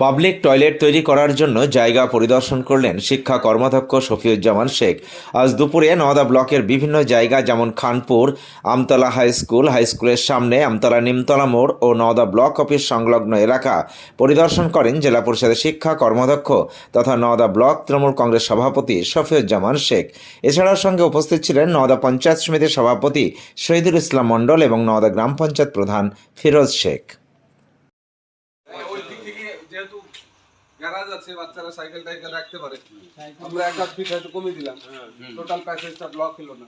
Public toilet তৈরি করার জন্য জায়গা পরিদর্শন করলেন শিক্ষা কর্মাধ্যক্ষ শফিউজ্জামান শেখ। আজ দুপুরে নওদা ব্লকের বিভিন্ন জায়গা যেমন Khanpur, Amtala high school, high স্কুলের সামনে আমতলা নিমতলা মোড় ও নওদা ব্লক অফিস সংলগ্ন এলাকা পরিদর্শন করেন জেলা পরিষদের শিক্ষা কর্মাধ্যক্ষ তথা নওদা ব্লক তৃণমূল কংগ্রেস সভাপতি শফিউজ্জামান শেখ। এছাড়াও সঙ্গে উপস্থিত ছিলেন নওদা পঞ্চায়েত সমিতির সভাপতি শহীদুল ইসলাম মণ্ডল এবং নওদা গ্রাম পঞ্চায়েত প্রধান ফিরোজ শেখ। থেকে যেহেতু গ্যারাজ আছে বাচ্চারা সাইকেল টাইকেল রাখতে পারে আমরা এক আধ ফিট হয়তো কমিয়ে দিলাম টোটাল প্যাসেজটা ব্লক হলো না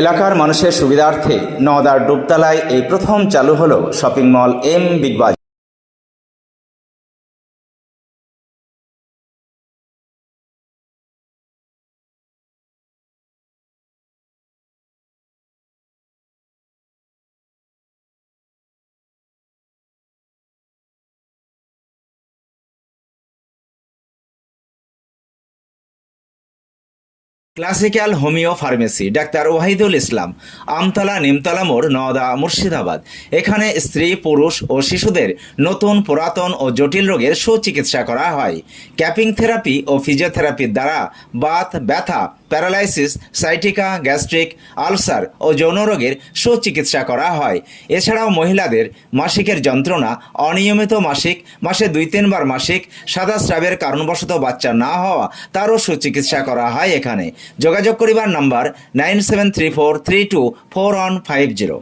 এলাকার মানুষের সুবিধার্থে নওদার ডুবতলায় এই প্রথম চালু হল shopping mall M big bazaar. Classical homeo pharmacy doctor Wahidul Islam, Amtala Nimtala মোড়, নওদা মুর্শিদাবাদ। এখানে স্ত্রী, পুরুষ ও শিশুদের নতুন পুরাতন ও জটিল রোগের সুচিকিৎসা করা হয়। ক্যাপিং থেরাপি ও ফিজিওথেরাপির দ্বারা বাত, ব্যথা, প্যারালাইসিস, সাইটিকা, গ্যাস্ট্রিক, আলসার ও যৌন রোগের সুচিকিৎসা করা হয়। এছাড়াও মহিলাদের মাসিকের যন্ত্রণা, অনিয়মিত মাসিক, মাসে দুই তিনবার মাসিক সাদা স্রাবের কারণবশত বাচ্চা না হওয়া, তারও সুচিকিৎসা করা হয় এখানে। যোগাযোগ করিবার number nine seven three four three two four one five zero.